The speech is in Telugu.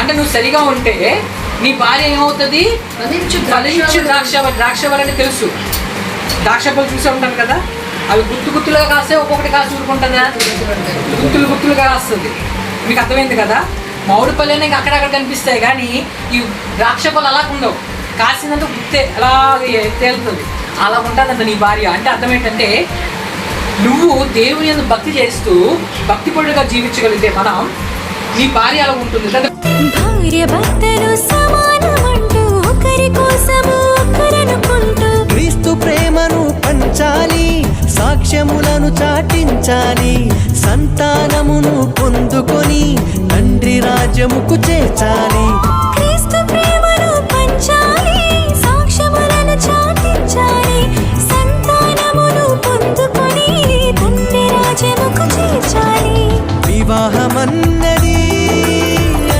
అంటే నువ్వు సరిగా ఉంటే నీ భార్య ఏమవుతుంది? ఫలించు ద్రాక్ష ద్రాక్ష వలని తెలుసు. ద్రాక్ష పళ్ళు చూసే ఉంటాను కదా? అవి గుత్తు గుత్తులుగా కాస్తే ఒక్కొక్కటి కాసి ఊరుకుంటుందా? గుత్తులు గుత్తులుగా కాస్తుంది. మీకు అర్థమైంది కదా? మామిడి పళ్ళు అనేవి అక్కడక్కడ కనిపిస్తాయి కానీ ఈ ద్రాక్ష పళ్ళు అలా ఉండవు. కాసినంత గుత్తే అలా తేలుతుంది. అలా ఉంటుందంట నీ భార్య. అంటే అర్థం ఏంటంటే నువ్వు దేవుని భక్తి చేస్తూ భక్తిపరుడుగా జీవించగలిగితే మనం మీ భార్య అలా ఉంటుంది. భార్య భర్తలు క్రీస్తు ప్రేమను పంచాలి సాక్ష్యములను చాటించాలి సంతానమును పొందుకొని తండ్రి రాజ్యముకు చేర్చాలి. క్రీస్తు ప్రేమను పంచాలి సంతానమును చేర్చాలి.